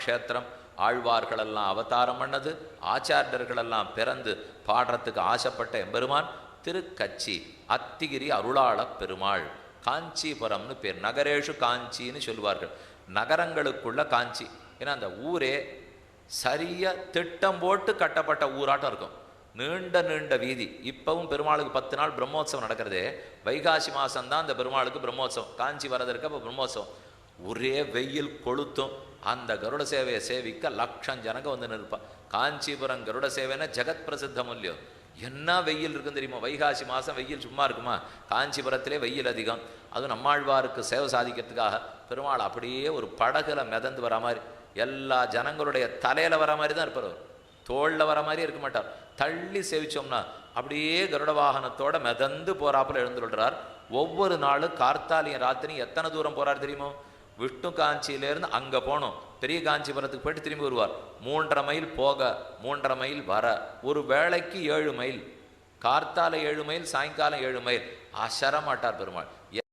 க்ஷேத்திரம் ஆழ்வார்களெல்லாம் அவதாரம் பண்ணது ஆச்சாரியர்களெல்லாம் பிறந்து பாடுறதுக்கு ஆசைப்பட்ட எம்பெருமான் திருக்கச்சி அத்திகிரி அருளாளப் பெருமாள் காஞ்சிபுரம்னு பேர் நகரேஷு காஞ்சின்னு சொல்லுவார்கள். நகரங்களுக்குள்ள காஞ்சி ஏன்னா அந்த ஊரே சரியா திட்டம் போட்டு கட்டப்பட்ட ஊராட்டம் இருக்கும். நீண்ட நீண்ட வீதி. இப்பவும் பெருமாளுக்கு பத்து நாள் பிரம்மோத்சவம் நடக்கிறதே. வைகாசி மாசம்தான் அந்த பெருமாளுக்கு பிரம்மோத்சவம். காஞ்சி வரதற்கு அப்போ பிரம்மோத்சவம். ஒரே வெயில் கொளுத்தும். அந்த கருட சேவையை சேவிக்க லட்சம் ஜனங்க வந்து நிற்பான் காஞ்சிபுரம் கருட சேவைன்னா ஜெகத் பிரசித்தம் இல்லையோ என்ன வெயில் இருக்குன்னு தெரியுமா? வைகாசி மாதம் வெயில் சும்மா இருக்குமா? காஞ்சிபுரத்திலே வெயில் அதிகம். அதுவும் நம்மாழ்வாருக்கு சேவை சாதிக்கிறதுக்காக பெருமாள் அப்படியே ஒரு படகுல மிதந்து வர மாதிரி எல்லா ஜனங்களுடைய தலையில் வர மாதிரி தான் இருப்பார். தோளில் வர மாதிரி இருக்க மாட்டார். தள்ளி சேவிச்சோம்னா அப்படியே கருட வாகனத்தோட மிதந்து போறாப்புல எழுந்துள்ளார் ஒவ்வொரு நாளும் கார்த்தாலியும் ராத்திரி எத்தனை தூரம் போறார் தெரியுமோ? விஷ்ணு காஞ்சியிலேருந்து அங்கே போனோம். பெரிய காஞ்சிபுரத்துக்கு போயிட்டு திரும்பி வருவார். மூன்றரை மைல் போக மூன்றரை மைல் வர. ஒரு வேளைக்கு ஏழு மைல். கார்த்தால ஏழு மைல் சாயங்காலம் ஏழு மைல். அசரமாட்டார் பெருமாள்.